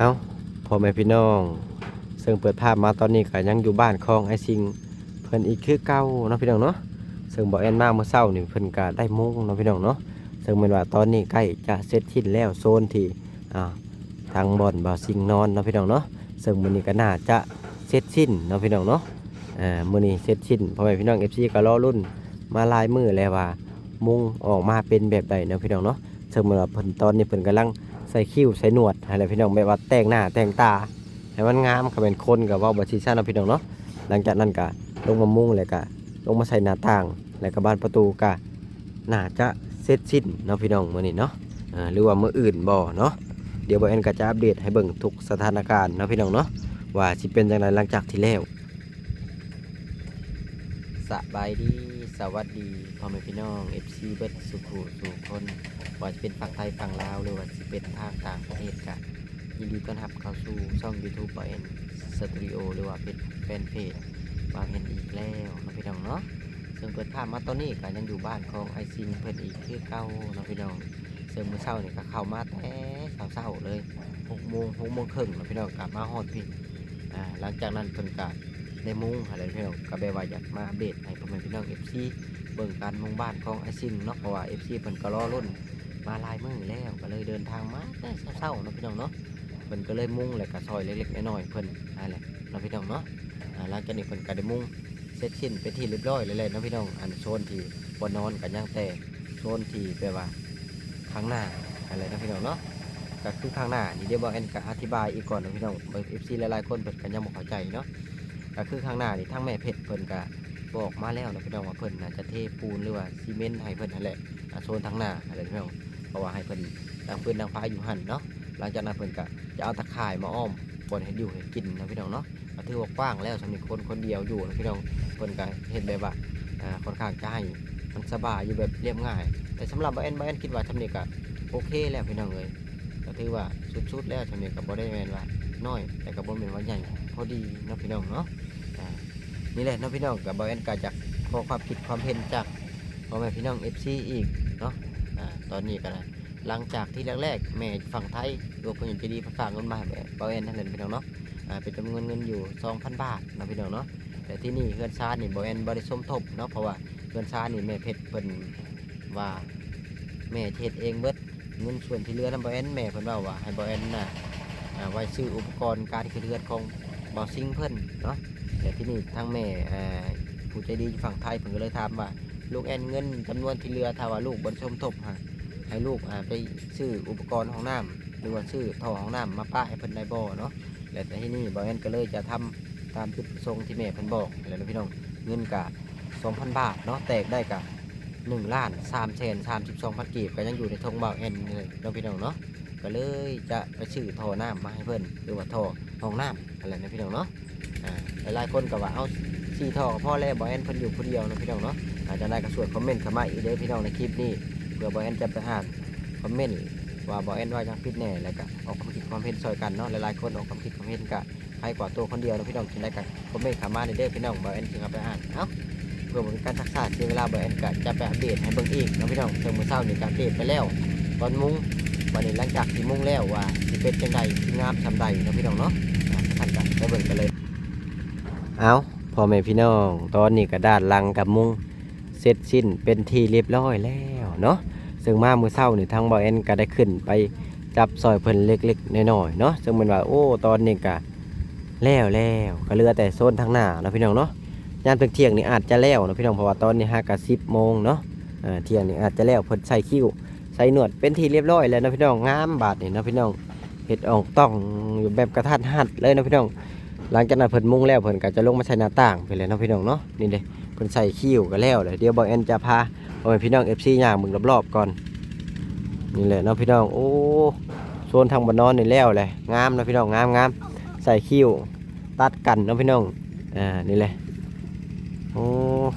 เอาพ่อแม่พี่น้อง ซึ่งเปิดภาพมาตอนนี้ก็ยังอยู่บ้านของไอซิงเพิ่นอีกคือเก่าเนาะพี่น้องเนาะซึ่งบ่แอนมาเมื่อเช้านี่เพิ่นก็ได้มุ้งเนาะพี่น้องเนาะซึ่งแม่นว่าตอนนี้ใกล้จะเสร็จสิ้นแล้วโซนที่อ่าทางบ่อนบ่าซิงนอนเนาะพี่น้องเนาะซึ่งมื้อนี้ก็น่าจะเสร็จสิ้นเนาะพี่น้องเนาะอ่ามื้อนี้เสร็จสิ้นพ่อแม่พี่น้อง FC ก็รอรุ่นมาลายมือแล้วว่ามุ้งออกมาเป็นแบบใดเนาะพี่น้องเนาะซึ่งเมื่อเพิ่นตอนนี้เพิ่นกำลัง ใส่คิ้วใส่หนวดอะไรพี่น้องแบบว่าแต่งหน้าแต่งตาให้มันงามก็เป็นคนกับว่าบัชิซ่าเนาพี่น้องเนาะหลังจากนั้นก็ลงมามุงแล้วก็ลงมาใส่หน้าต่าง แล้วก็บานประตูก็น่าจะเสร็จสิ้นเนาะพี่น้องมื้อนี้เนาะหรือว่ามื้ออื่นบ่เนาะเดี๋ยวบ่แอนก็จะอัปเดตให้เบิ่งทุกสถานการณ์เนาะพี่น้องเนาะว่าสิเป็นจังไดหลังจากที่แล้วสบายดี สวัสดีพ่อแม่พี่น้อง FC เบิดสุขุสุคนว่าจะเป็นฝั่งไทยฝั่งลาวหรือว่าสิเป็นทางต่างประเทศก็ยินดีต้อนรับเข้าสู่ช่อง YouTube บอยเอ็นสตูดิโอหรือว่าเป็นแฟนเพจบอยเอ็นอีกแล้วเนาะพี่น้องเนาะซึ่งเปิดภาพมาตอนนี้ก็ยังอยู่บ้านของไอซินเพิ่นอีกคือเก่าเนาะพี่น้องซึ่งมื้อเช้านี่ก็เข้ามาแต่เช้าๆเลย6โมง6โมงครึ่งนะพี่น้องกลับมาฮอดพี่อ่าหลังจากนั้นเพิ่นก็ ได้มุงอะไรพี่น้องก็แบบว่าอยากมาอัปเดตให้พ่อแม่พี่น้อง FC เบิ่งการมุงบ้านของไอซินเนาะเพราะว่า FC เพิ่นก็รอรุ่นมาลายมือแล้วก็เลยเดินทางมาแต่เช้าๆเนาะพี่น้องเนาะเพิ่นก็เลยมุ่งแล้วก็ซอยเล็กๆน้อยๆเพิ่นนั่นแหละเนาะพี่น้องเนาะหลังจากนี้เพิ่นก็ได้มุ่งเสร็จสิ้นไปที่เรียบร้อยเลยแหละเนาะพี่น้องอันโซนที่บ่นอนกันย่างแต่โซนที่แปลว่าข้างหน้าอะไรเนะพี่น้องเนาะก็คือข้างหน้านี่เดี๋ยวบอกแอนก็อธิบายอีกก่อนเนะพี่น้องเอฟซีหลายๆคนเพิ่นก็ยังบ่เข้าใจเนาะ ก็คือข้างหน้านี่ทั้งแม่เพชรเพิ่นก็บอกมาแล้วนะพี่น้องว่าเพิ่นน่าจะเทปูนหรือว่าซีเมนต์ให้เพิ่นนั่นแหละโซนทางหน้าอะไรพี่น้องเพราะว่าให้เพิ่นดังฟืนดังไฟอยู่หันเนาะหลังจากนั้นเพิ่นก็จะเอาตะข่ายมาอ้อมบนเห็ดอยู่เห็ดกินนะพี่น้องเนาะถือว่ากว้างแล้วสำหรับคนคนเดียวอยู่นะพี่น้องเพิ่นก็เห็นแบบว่าค่อนข้างจะให้มันสบายอยู่แบบเรียบง่าย แต่สำหรับบ้านบ้านคิดว่าทำนี้ก็โอเคแล้วพี่น้องเลยก็ถือว่าสุดๆแล้วทำนี้ก็บ่ได้แมนว่าน้อยแต่ก็บ่แม่นว่าใหญ่พอดีนะพี่น้องเนาะ นี่แหละเนาะพี่น้องกับบ้านก็จะขอความคิดความเห็นจากพ่อแม่พี่น้อง FC อีกเนาะอ่าตอนนี้ก็นนะหลังจากที่แรกๆแม่ฝั่งไทยรวมคนอย่างใจดีฝากเงินมาให้แม่เบาเอ็นนั่นเลยพี่น้องเนาะอ่าเป็นจำนวนเงินอยู่2,000บาทนะพี่น้องเนาะแต่ที่นี่เงินชานี่เบาเอ็นบริสมทบเนาะเพราะว่าเงินชานี่แม่เพชรเพิ่นว่าแม่เทศเองเบิดเงินส่วนที่เหลือนํเบาเอ็นแม่เพิ่นว่าว่าให้เบาเอ็นน่ะไว้ซื้ออุปกรณ์การคือเรือของบาซิงเพิ่นเนาะ แต่ที่นี่ทางแม่ผู้ใจดีฝั่งไทยเพิ่นก็เลยถามว่า ลูกแอนเงินจำนวนที่เหลือถ้าว่าลูกบริสมทบฮะให้ลูกไปซื้ออุปกรณ์ห้องน้ำหรือว่าซื้อท่อห้องน้ำมาป้าให้เพิ่นได้บ่เนาะแล้วแต่ที่นี่บอแอนก็เลยจะทำตามจุดประสงค์ที่แม่เพิ่นบอกแล้วนะพี่น้องเงินกะ2,000 บาทเนาะแตกได้กะ1ล้าน3แสน32พันกีบก็ยังอยู่ในธงบ่าวแอนนี่เลยเนาะพี่น้องเนาะก็เลยจะไปซื้อท่อน้ำมาให้เพิ่นหรือว่าท่อห้องน้ำอะไรนะพี่น้องเนาะ หลายคนก็ว่าเอาสี่ท่อก็พอแล้วบอยแอนเพิ่นอยู่ผู้เดียวนะพี่น้องเนาะอาจจะได้กระสวดคอมเมนต์เข้ามาอีกเด้อพี่น้องในคลิปนี้เพื่อบอยแอนจะไปอ่านคอมเมนต์ว่าบอยแอนว่ายังผิดแน่แล้วก็ออกความคิดความเห็นซอยกันเนาะหลายๆคนออกความคิดความเห็นกะใครกว่าตัวคนเดียวนะพี่น้องกินได้กันคอมเมนต์ขามาในเด้อพี่น้องบอยแอนจึงเอาไปอ่านเอ้าเพื่อเป็นการทักษะเสียเวลาบอยแอนกะจะไปอัปเดตให้เบิ่งอีกนะพี่น้องเช้ามื้อเช้านี่ก็อัปเดตไปแล้วตอนมุ้งวันนี้หลังจากที่มุ้งแล้วว่าสิเป็นจังใดสิงามซำใดเนาะพี่น้องเนาะอะท่านกันไปเบิ่งกันเลย เอาพ่อแม่พี่น้อง ตอนนี้ก็ด้านลังกับมุ้งเสร็จสิ้นเป็นที่เรียบร้อยแล้วเนาะซึ่งมามือเศร้านี่ทางบอเอ็นก็ได้ขึ้นไปจับซอยเพิ่นเล็กๆน้อยๆเนาะซึ่งมันว่าโอ้ตอนนี้ก็แล้วแล้วก็เหลือแต่โซนทางหน้าเนาะพี่น้องเนาะยามเที่ยงนี่อาจจะแล้วเนาะพี่น้องเพราะว่าตอนนี้ห้ากับสิบโมงเนาะเที่ยงนี่อาจจะแล้วเพิ่นใส่คิ้วใส่หนวดเป็นที่เรียบร้อยแล้วนะพี่น้องงามบาดนี่เนาะพี่น้องเห็ดออกต้องอยู่แบบกระทัดหัดเลยนะพี่น้อง หลังจากนั้นเพิ่นมุงแล้วเพิ่นก็จะลงมาใช้หน้าต่างไปเลยเนาะพี่น้องเนาะนี่เด้เพิ่นใส่คิ้วก็แล้วเลยเดี๋ยวบอกแอนจะพาเอาไปพี่น้อง FC ย่างมึงรอบๆก่อนนี่แหละเนาะพี่น้องโอ้โซนทางบานนอนนี่แล้วเลยงามเนาะพี่น้องงามงามใส่คิ้วตัดกันเนาะพี่น้องอ่านี่แหละโอ้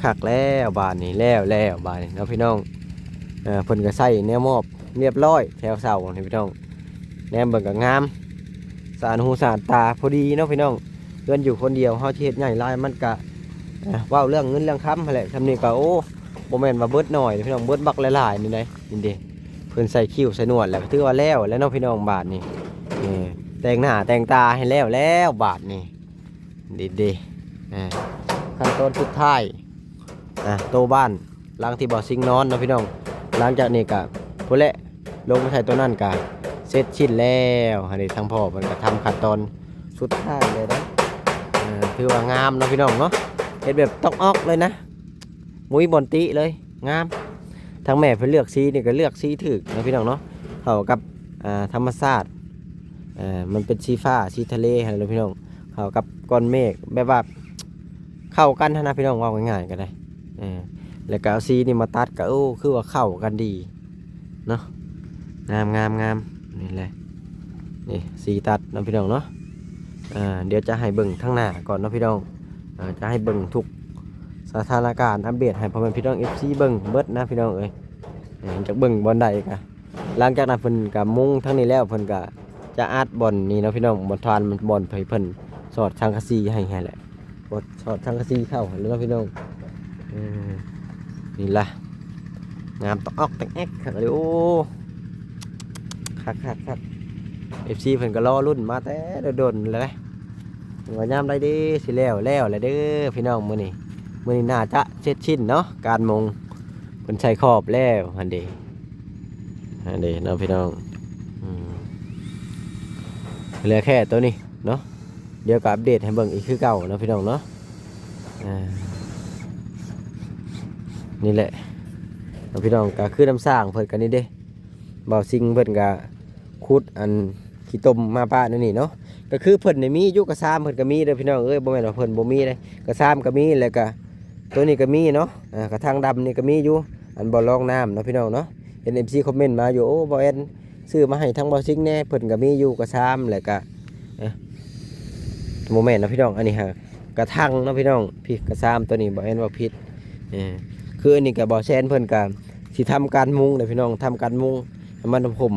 คักแล้วบานนี่แล้วแล้วบานนี่เนาะพี่น้องเอ่าเพิ่นก็ใส่แนวมอบเรียบร้อยแถวเสานี่พี่น้องแนมเบิ่งก็งามสารหูสารตาพอดีเนาะพี่น้อง พื่อนอยู่คนเดียวเฮาสิเฮ็ดใหญ่ลายมันก็อะว่าเรื่องเงินเรื่องคำนั่นแหละทำนี่ก็โอ้โมเมนต์มาเบิดหน่อยพี่น้องเบิดบักหลายๆนี่เลยนี่เด้เพิ่นใส่คิ้วใส่หนวดแล้วถือว่าแล้วแล้วน้องพี่น้องบาทนี่นี่แต่งหน้าแต่งตาให้แล้วแล้วบาทนี่ดีดีอ่าขั้นตอนสุดท้ายอะโตบ้านล้างที่บ่อซิงนอนนะพี่น้องหลังจากนี้ก็พุ่นแหละลงไปใส่ตัวนั่นก็เสร็จชิ้นแล้วอันนี้ทั้งพ่อมันก็ทำขั้นตอนสุดท้ายเลยนะ ถือว่างามเนาะพี่น้องเนาะเฮ็ดแบบต้องออกเลยนะมุ้ยบอนติเลยงามทั้งแม่เพิ่นเลือกสีนี่ก็เลือกสีถูกนะพี่น้องเนาะเข้ากับธรรมชาติมันเป็นสีฟ้าสีทะเลอะไรนะพี่น้องเข้ากับก้อนเมฆแบบว่าเข้ากันทันนะพี่น้องว่าง่ายๆก็ได้เออแล้วก็เอาสีนี่มาตัดก็โอ้คือว่าเข้ากันดีเนาะงามงามงามนี่แหละนี่สีตัดนะพี่น้องเนาะ เดี๋ยวจะให้เบิ่งข้งหน้าก่อนนะพี่น้องอจะให้เบิ่งทุกสถานการณ์อัปเดตให้พ่อแม่พี่น้อง FC เบิ่งเบิดนะพี่น้องเอ้ยจากเบิ่งบอลใดกะหลังจากนั้นเพิ่นก็มุ่งทั้งนี้แล้วเพิ่นก็จะอัดบอลนี่นะพี่น้องบอลทานมันบอลไผเพิ่นสอดชังกะซีให้ให้แหละบดสอดชังกะซีเข้าแล้วพี่น้องอนี่ล่ะงามตอกออกแตกแอกคักเลยโอ้คักคักคักเอฟซีเพิ่นก็รอรุ่นมาแต่โดนเลยนะ ว่ายามได้ด้สิแล้วแล้วแหละเด้อพี่น้องมื้อนี้มื้อนี้น่าจะเสร็จชิ้นเนาะการมงเพิ่นใช้ขอบแล้วหันเด้หันเด้เนาะพี่น้องเหลือแค่ตัวนี้เนาะเดี๋ยวก็อัปเดตให้เบิ่งอีกคือเก่าเนาะพี่น้องเนาะอ่านี่แหละเนาะพี่น้องก็คือน้ำสร้างเพิ่นกันนี่เด้เบาวซิงเพิ่นก็ขุดอันขี้ต้มมาป้านั่นนี่เนาะ ก็คือเพิ่นนี่มีอยู่กระซามเพิ่นก็มีเด้อพี่น้องเอ้ยบ่แม่นว่าเพิ่นบ่มีเลยกระซามก็มีแล้วก็ตัวนี้ก็มีเนาะอ่ากระทางดำนี่ก็มีอยู่อันบ่รองน้ำเนาะพี่น้องเนาะเห็น MC คอมเมนต์มาอยู่โอ้บ่แอนซื้อมาให้ทั้งบอซิงแน่เพิ่นก็มีอยู่กระชามแล้วก็เอ๊ะโมเมนต์นะพี่น้องอันนี้ฮะกระทังเนาะพี่น้องพี่กระชามตัวนี้บ่แม่นว่าผิดเออคืออันนี้ก็บ่แซนเพิ่นก็สิทำการมุงเด้อพี่น้องทำการมุงให้มันห่ม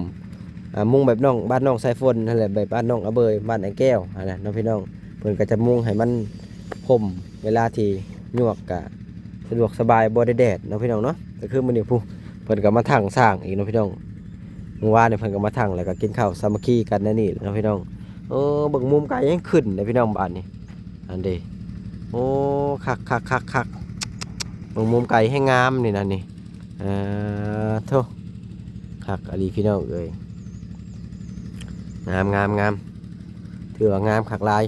มุงแบบน้องบ้านน้องสายฝนนั่นแหละแบบบ้านน้องอเบยบ้านไอ้แก้วนั่นแหละเนาะพี่น้องเพิ่นก็จะมุงให้มันห่มเวลาที่ยวกก็สะดวกสบายบ่ได้แดดเนาะพี่น้องเนาะก็คือมื้อนี้ผู้เพิ่นก็มาถังสร้างอีกเนาะพี่น้องเมื่อวานเนี่ยเพิ่นก็มาทั้งแล้วก็กินข้าวสามัคคีกันนั่นนี่แหละเนาะพี่น้องเออเบิ่งมุมไกลยังขึ้นเลยพี่น้องบ้านนี่อันเดโอ้คักคักคักคักเบิ่งมุมไกลให้งามนี่นั่นนี่อ่อโธ่คักอลีพี่น้องเอ้ย งามงามงามถือว่างามคักลาย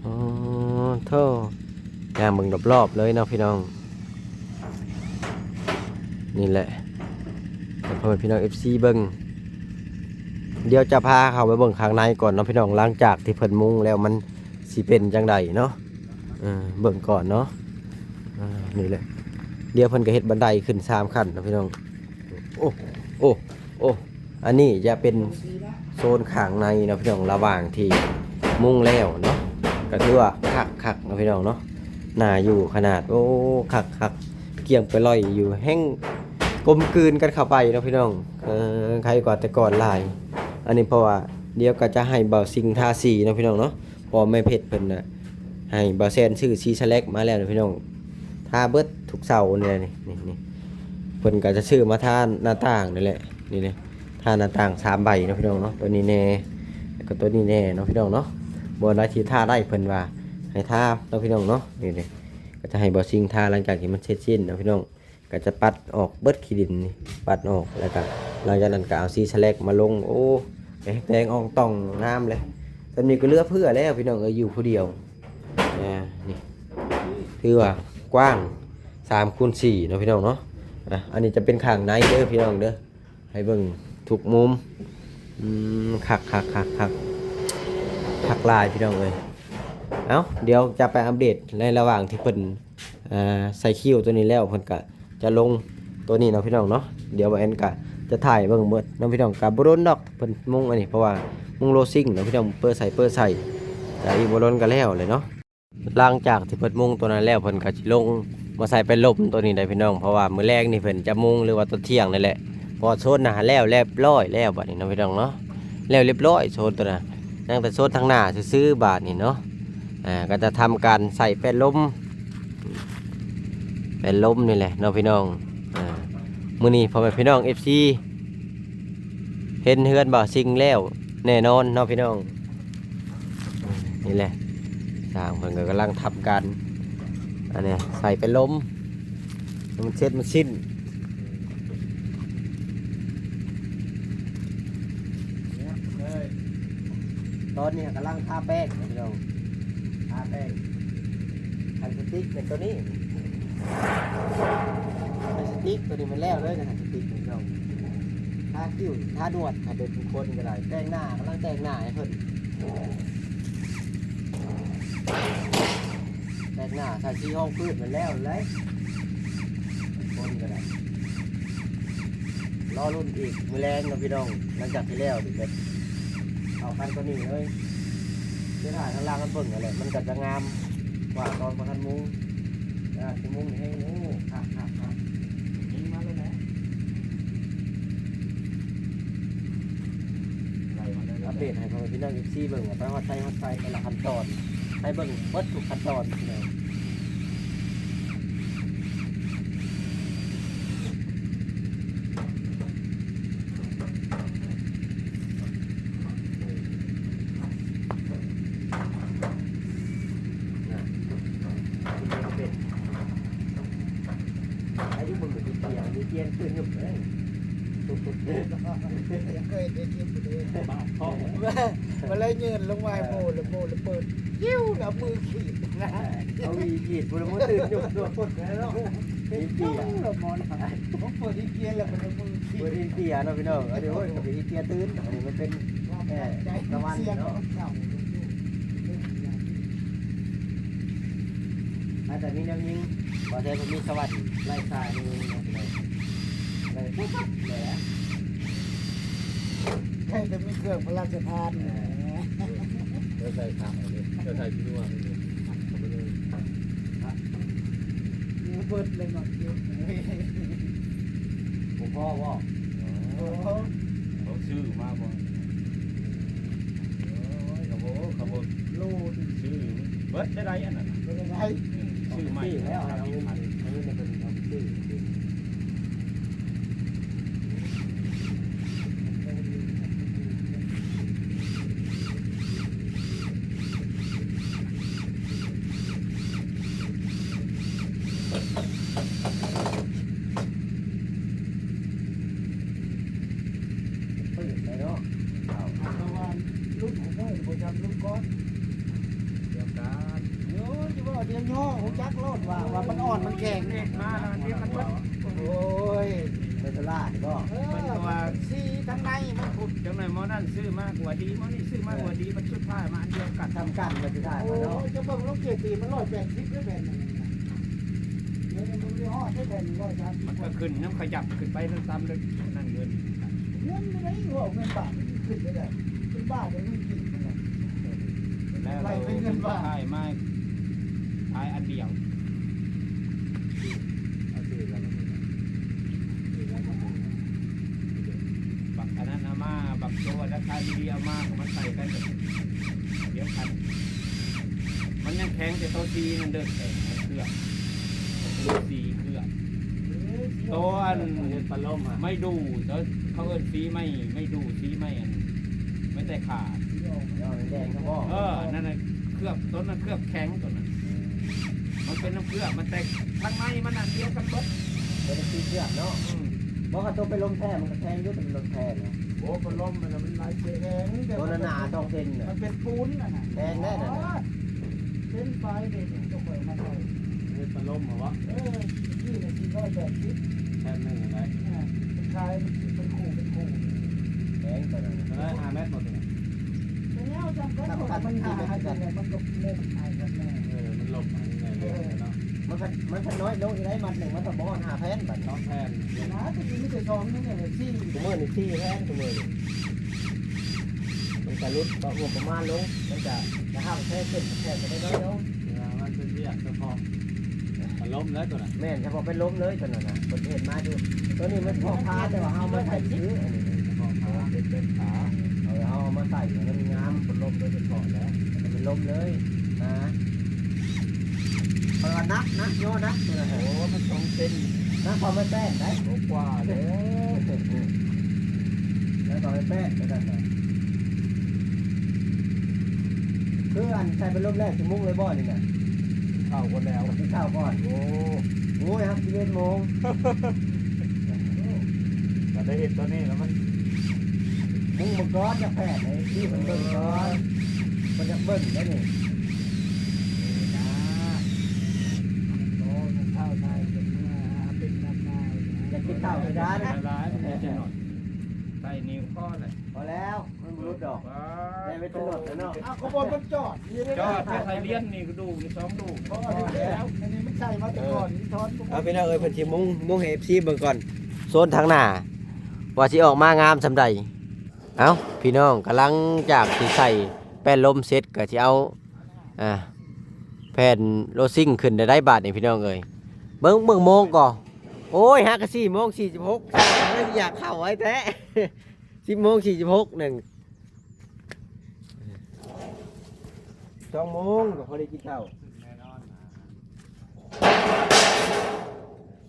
โอ้โธ่งามเบิ่งรอบๆเลยเนาะพี่น้อง นี่แหละพ่อแม่พี่น้อง FC เบิ่งเดี๋ยวจะพาเขาไปเบิ่งข้างในก่อนเนาะพี่น้องหลังจากที่เพิ่นมุงแล้วมันสิเป็นจังใดเนาะเบิ่งก่อนเนาะนี่แหละเดี๋ยวเพิ่นก็เฮ็ดบันไดขึ้นสามขั้นนะพี่น้อง โอ้ โอ้ โอ้ อันนี้จะเป็นโซนข้างในนะพี่น้องระหว่างที่มุงแล้วเนาะก็ถือว่าคักคักนะพี่น้องเนาะหนาอยู่ขนาดโอ้คักคักเกี่ยงไปลอยอยู่แห้งกลมกลืนกันเข้าไปนะพี่น้องออใครก่อนแต่ก่อนลาย อันนี้เพราะว่าเดี๋ยวก็จะให้เบาซิงทาสีนะพี่น้องเนาะพอไม่เผ็ดเพิ่นนะให้เบาแซนชื่อซีสแลกมาแล้วนะพี่น้องทาเบิดทุกเสาเนี่ยนี่นี่เพิ่นก็จะชื่อมาทานหน้าต่างนี่แหละนี่เลย ทาหน้าต่างสามใบเนาะพี่น้องเนาะตัวนี้แน่แล้วก็ตัวนี้แน่เนาะพี่น้องเนาะบนได้ที่ทาได้เพิ่นว่าให้ทาเนาะพี่น้องเนาะนี่เลยก็จะให้บาซิงทาหลังจากที่มันเสร็จสิ้นเนาะพี่น้องก็จะปัดออกเบิดขี้ดินนี่ปัดออกแล้วก็หลังจากนั้นก็เอาซีสแลกมาลงโอ้แดงแดงอองตองงามเลยตอนนี้ก็เลือเพื่อแล้วพี่น้องเอออยู่ผู้เดียวอ่านี่ถือว่ากว้าง3คูณ4เนาะพี่น้องเนาะอะอันนี้จะเป็นข้างในเด้อพี่น้องเด้อให้เบิ่ง ทุกมุมคักคักคักคักคักลายพี่น้องเลยเอ้าเดี๋ยวจะไปอัปเดตในระหว่างที่เพิ่นใส่คิวตัวนี้แล้วเพิ่นก็จะลงตัวนี้เนาะพี่น้องเนาะเดี๋ยวแอนก็จะถ่ายเบิ่งเบิดเนาะพี่น้องกับ่รนดอกเพิ่นมุงอันนี้เพราะว่ามุงโลซิ่งเนาะพี่น้องเปิดใส่เปิดใส่แต่อีบ่รนก็แล้วเลยเนาะหลังจากที่เพิ่นมุงตัวนั้นแล้วเพิ่นก็สิลงมาใส่เป็นลมตัวนี้ได้พี่น้องเพราะว่ามื้อแรกนี่เพิ่นจะมุงหรือว่าตอนเที่ยงนี่แหละ พอโซนน่ะแล้วเรียบร้อยแล้วบัดนี้เนาะพี่น้องเนาะแล้วเรียบร้อยโซนตัวน่ะยังแต่โซนทางหน้าซื้อบาดนี่เนาะอ่าก็จะทำการใส่เป็นล้มเป็นล้มนี่แหละน้องพี่น้องอ่ามื้อนี้พ่อแม่พี่น้อง FC เห็นเฮือนบ่าวซิงแล้วแน่นอนเนาะพี่น้องนี่แหละสร้างเพิ่นก็กำลังทำกันอันนี้ใส่เป็นล้มมันเช็ดมันสิ้น ตอนนี้กำลังทาแป้งพี่น้องทาแป้งอันสติ๊กเป็นตัวนี้อันสติ๊กตัวนี้มันแล้วเลยนะอันสติ๊กพี่น้องทาคิ้วทาดวดถ้าเป็นผู้คนก็ได้แต่งหน้ากำลังแต่งหน้าให้เพิ่นแต่งหน้าถ้าที่ห้องพืชมันแล้วเลยคนก็ได้รอรุ่นอีกมือแรงนะพี่น้องหลังจากที่แล้วดิเป็น กันตัวนี้เลยเสื้อผ้าข้างล่างมันเบิ่งอะไรมันก็จะงามกว่าตอนประทันมุ้งอ่าที่มุ้งนี่ให้โอ้ครับครับครับยิงมาเลยนะไล่มาเลยอัปเดตให้พ่อแม่พี่น้องอีซี่เบิ่งว่าไปฮอดไทยฮอดไทยแต่ละขั้นตอนให้เบิ่งเบิดทุกขั้นตอนพี่น้องอายุมึงอยู่ที่เตียงมีเตียงขึ้นอยู่เลย ยังเคยได้ยินอยู่เลยบ้าพ่อมาเลยยืนลงมาโมแล้วโมแล้วเปิดยิ้วแล้วมือขีดนะเอาอีกีดบุรุษตื่นอยู่ตัวพุดแล้วเนาะอีเกียแล้วมอนผมเปิดที่เกียร์แล้วมันมือขีเปิดดอีเกียเนาะพี่น้องเดี๋ยวโอ้ยกับอีเกียตื่นอันนี้มันเป็นใจระวังเนาะเก่าอาจจะมีแนวยิงบ่แท้มันมีสวัสดิ์ไล่สายนี่นะพี่น้องเลยปุ๊บเลยอะ ใครจะมีเครื่องพระราชทานเดี๋ยวใส่ขาเลยเดี๋ยวใส่ที่นู่นเลยมือเปิดเลยหน่อยเดียวผมพ่อว่าโอ้โหเขาชื่อมาบ่โอ้ยขบวนขบวนโลดชื่อเบิร์ดได้ไรอันนั้นเป็นยังไงชื่อใหม่แล้วครับ เงินเอาเงินเป็นเอาชื่อ ปืนเลยเนาะเอา ประมาณรุ่นของมือผมจำรุ่นก้อน เดี๋ยวกัน โอ้ยจะว่าเดี๋ยวย่อผม จักโลดว่าว่ามันอ่อนมันแข็งเด็กมาแล้วนี่มันเบิดโอ้ยเป็นตลาดก็เออสีทั้งในมันขุดจังหน่อยมอนั่นซื้อมากกว่าดีมอนี่ซื้อมากกว่าดีมันสุดท้ายมาอันเดียวกันทำกันมันจะได้โอ้มาเนาะยจะเบิ่งลูกเกตีมันร้อยแปดสิบด้วยแผ่นหนึ่งนะเดี๋ยวมันมีห่อได้แผ่นร้อยสามสิบมันก็ขึ้นน้ำขยับขึ้นไปตามเลยนั่นเงินเงินไม่ได้หัวเงินบาทมันขึ้นได้เลยเป็นบาทเดี๋ยวมันกินมันเลยแล้วเราสุดท้ายมาท้ายอันเดียวเอาชื่อกันบักอันนั้นเอามาบักตัวราคาดีๆเอามามาใส่กันเดี๋ยวกัน มันยังแข็งแต่ตัวซีมันเดินแข็งเครื่องตัวซีเครื่องตัวอันเงินปลาล่มอะไม่ดูแล้วเขาเอินซีไม่ไม่ดูซีไม่อันไม่แต่ขาดแดงครับพ่อเออนั่นน่ะเคลือบต้นนั้นเคลือบแข็งตัวนั้น เป็นน้ำเคลือบมันแตกข้างในมันอันเดียวกันหมดเป็นสีเชือกเนาะอืมบอกว่าตัวไปลมแท้มันก็แทงด้วยเป็นลมแท้เนาะโอ้พัดลมมันน่ะมันหลายเส้นแข็งแต่ตัวหนาๆต้องเส้นน่ะ มันเป็นปูนน่ะนะแพงแน่น่ะเส้นไฟเด็กจะคอยมาใส่เป็นพัดลมเหรอวะเออที่เนี่ยที่ร้อยแปดสิบแค่นึงอะไรเนี่ยเป็นคลายเป็นคู่เป็นคู่แพงตัวนั้นเออห้าเมตรหมดเลยแต่แล้วจำกันว่ามันหากันเนี่ยมันก็เล่นหายกันแน่เออมันหลบ มันก็มันก็น้อยลงอีกได้มัดหนึ่งมันก็บ่อนหาแพนบัดสองแผ่นนะที่นี่ไม่ใช่ซองนี่เนี่ยที่ตัวมือนี่ที่แพนตัวมือนี่มันจะลดก็รวประมาณลงมันจะจะห้ามแค่ขึ้นแค่จะได้น้อยลงมันเป็นเรียกเฉพาะพัดลมแล้วตัวน่ะแม่นเฉพาะเป็นล้มเลยตัวนั้นนะคนเห็นมาดูตัวนี้มันพอพาแต่ว่าเอามาใส่ซื้ออันนี้เฉพาะขาเป็นเป็นขาเอาเอามาใส่มันงามเป็นล้มเลยเป็นถอดแล้วมันเป็นล้มเลยนะ เปิดนักนะโยนักตัวนั้นโอ้มันสองเส้นนักพอไม่แป้งได้โอ้กว่าเลยแล้วต่อไปแป้งตัวนั้นน่ะคืออันใส่เป็นรอบแรกสิมุ้งเลยบ่นี่น่ะเข้ากันแล้วกินข้าวก่อนโอ้โอ้ยครับ11โมงแต่ได้เห็นตัวนี้แล้วมันมุ้งมังกรจะแพทย์เลยที่มันเบิ่งก่อนมันจะเบิ่งได้นี่นะโอ้ข้าวไทยเป็นเมื่อเป็นน้ำนาย อยา กกินข้าวกระดานนะร้ายมันจะหน่อยใส่นิ้วข้อเลยพอแล้วมันบ่รู้ดอกได้ไปตลอดแล้วเนาะอ้าวขบวนมันจอดจอดไปใส่เลี้ยนนี่ก็ดูนี่สองดูเพราะว่าดีแล้วอันนี้มันใช่มาแต่ก่อนนี่ทอนเอาพี่น้องเอ้ยเพิ่นสิมุงมุงให้ FC เบิ่งก่อนโซนทางหน้าว่าสิออกมางามซำใดเอ้าพี่น้องกำลังจากสิใส่แป้นลมเสร็จก็สิเอาอ่าแผ่นโลซิ่งขึ้นได้ได้บาทนี่พี่น้องเอ้ยเบิ่งเบิ่งโมงก่อน โอ้ยหากะ4โมง46ไม่อยากเข้าไว้แท้10โมง46หนึ่งสองโมงก็พอได้กินข้าวแน่นอน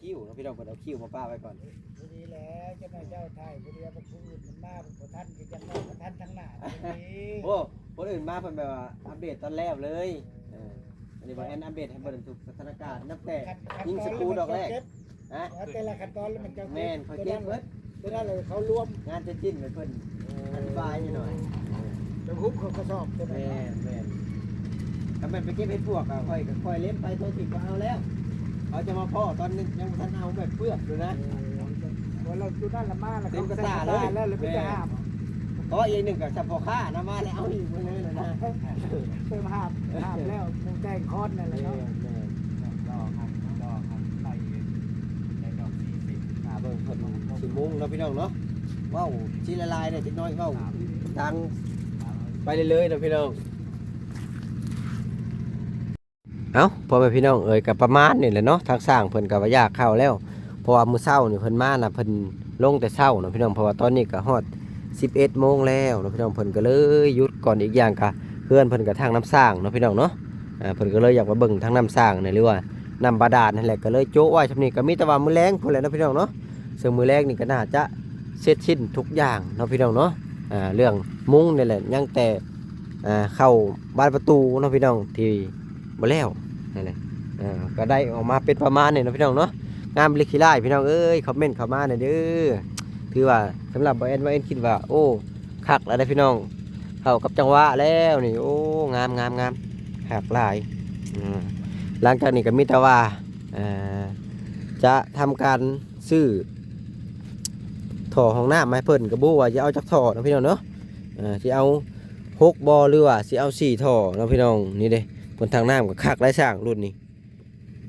คิวเนาะพี่น้องเพิ่นเอาคิวมาป้าไว้ก่อนพอดีแล้วเจ้าแม่เจ้าไทยพอดีว่าผู้อื่นมันมาผมท่านคือจังน้อยท่านทั้งหน้าพอดีโอ้คนอื่นมาเพิ่นแบบว่าอัปเดตตอนแรกเลยเอออันนี้บ่แอนอัปเดตให้เบิ่งทุกสถานการณ์นับแต่ยิงสกรูดอกแรก นะแต่ละขั้นตอนแล้วมันจะแม่นเขาเก็บเบิดไม่ได้เลยเขารวมงานจะจิ้นไปเพิ่นอธิบายให้หน่อยจะคุบเขากระสอบตัวไหนแม่นแม่นถ้าแม่นไปเก็บเห็ดพวกอะค่อยก็ค่อยเล่มไปตัวสิก็เอาแล้วเขาจะมาพ่อตอนนี้ยังบ่ทันเอาแบบเปลือกอยู่นะพอเราดูนั่นละมาแล้วเต็มกระตาเลยแล้วเลยไม่จะห้ามเพราะว่าอีกหนึ่งก็เฉพาะค่านะมาแล้วเอาอีกมาเลยนะนะเติมห้ามห้ามแล้วมึงแจ้งคอนนั่นแหละแม่เนาะ นแม่น ดอกครับดอกครับไล่ในดอกสี่สิบ หาเบิ่งเพิ่นสิมุงเนาะพี่น้องเนาะเว้าสิละลายเนี่ยจักหน้อยเว้าดังไปเลยๆนะพี่น้อง เอ้าพอไปพี่น้องเอ่ยกับประมาณนี่แหละเนาะทางสร้างเพิ่นก็ว่าอยากเข้าแล้ว เพราะว่ามื้อเช้านี่เพิ่นมาน่ะเพิ่นลงแต่เช้าเนาะพี่น้องเพราะว่าตอนนี้ก็ฮอด11โมงแล้วเนาะพี่น้องเพิ่นก็เลยหยุดก่อนอีกอย่างก็เพื่อนเพิ่นก็ทางน้ำสร้างเนาะพี่น้องเนาะอ่าเพิ่นก็เลยอยากมาเบิ่งทางน้ำสร้างนี่หรือว่าน้ำบาดาลนั่นแหละก็เลยโจ๊ะไว้ชำนี้ก็มีแต่ว่ามื้อแลงพุ่นแหละเนาะพี่น้องเนาะ ซึ่งมือแลงนี่ก็น่าจะเสร็จสิ้นทุกอย่างเนาะพี่น้องเนาะอ่าเรื่องมุ้งนี่แหละยังแต่อ่าเข้าบ้านประตูเนาะพี่น้องที่บ่แล้วนั่แหละอ่าก็ได้ออกมาเป็นประมาณนี้เนาะพี่น้องเนาะงามลิขิไลพี่น้องเอ้ยคอมเมนต์เข้ามาหน่อยเด้อถือว่าสำหรับบ่แอนว่าเอ็นคิดว่า โอ้คักแล้วได้พี่น้องเข้ากับจังหวะแล้วนี่โอ้งามงามงามหักหลายอืมหลังจากนี้ก็มีแต่ว่าอ่าจะทำการซื้อ ท่อห้องน้ำมาเพิ่นก็บ่ว่าจะเอาจากท่อเนาะพี่น้องเนาะอ่าสิเอาหกบอหรือว่าสิเอาสี่ท่อเนาะพี่น้องนี่เด้ผลทางน้ำกับคักไรสร้างรุ่นนี้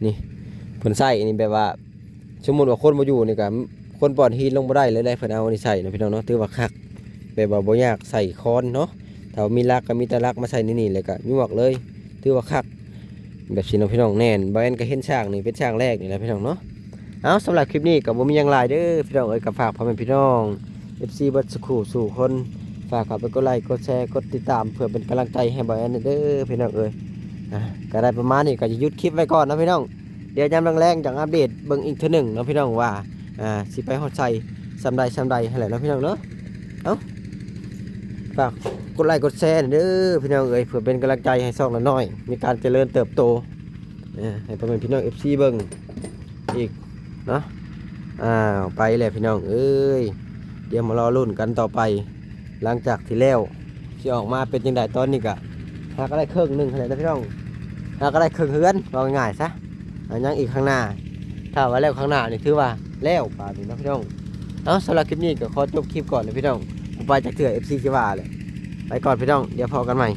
นี่ผลใส่นี่แบบว่าสมมติว่าคนมาอยู่นี่กับคนปอดฮีนลงมาได้เลยได้เพิ่นเอานี่ใส่เนาะพี่น้องเนาะถือว่าคักแบบว่าบ่ยากใส่คอนเนาะถ้าว่ามีลักก็มีต่ลักมาใส่นี่นี่เลยก็ยวกเลยถือว่าคักแบบสิเนาะพี่น้องแน่นบแอนก็เห็นช่างนี่เป็นช่างแรกนี่แหละพี่น้องเนาะ เอาสำหรับคลิปนี้ก็บ่มียังหลายเด้อพี่น้องเอ้ยก็ฝากพ่อแม่พี่น้อง FC บัดสักครู่สู่คนฝากข้าไปกดไลค์กดแชร์กดติดตามเพื่อเป็นกำลังใจให้บอยแอนเด้อพี่น้องเอ้ยอะก็ได้ประมาณนี้ก็จะยุดคลิปไว้ก่อนนะพี่น้อง เดี๋ยวยามแรงๆจังอัปเดตเบิ่งอีกเทื่อหนึ่งนะพี่น้องว่าอ่าสิไปฮอดใส่ซำใดซำใดให้แหละเนะพี่น้องเนาะเอ้าฝากกดไลค์กดแชร์เด้อพี่น้องเอ้ยเพื่อเป็นกำลังใจให้ช่องละน้อยมีการเจริญเติบโตเอ่อให้พ่อแม่พี่น้อง FC เบิ่งอีก เนาะอ้าวไปแล้วพี่น้องเอ้ยเดี๋ยวมารอลุ้นกันต่อไป หลังจากที่แล้วที่ออกมาเป็นยังไงตอนนี้ก็หาก็ได้เครึ่องหนึ่งอะไรนะพี่น้องหาก็ได้เครึ่องเฮือนว่าง่ายๆซะอันยังอีกข้างหน้า ถ้าว่าแล้วข้างหน้านี่ถือว่าแล้วป่านี้นะพี่น้องเอาสำหรับคลิปนี้ก็ขอจบคลิปก่อนเลยพี่น้องผมไปจากเถื่อเอฟซีกีว่าเลยไปก่อนพี่น้องเดี๋ยวพอกันใหม่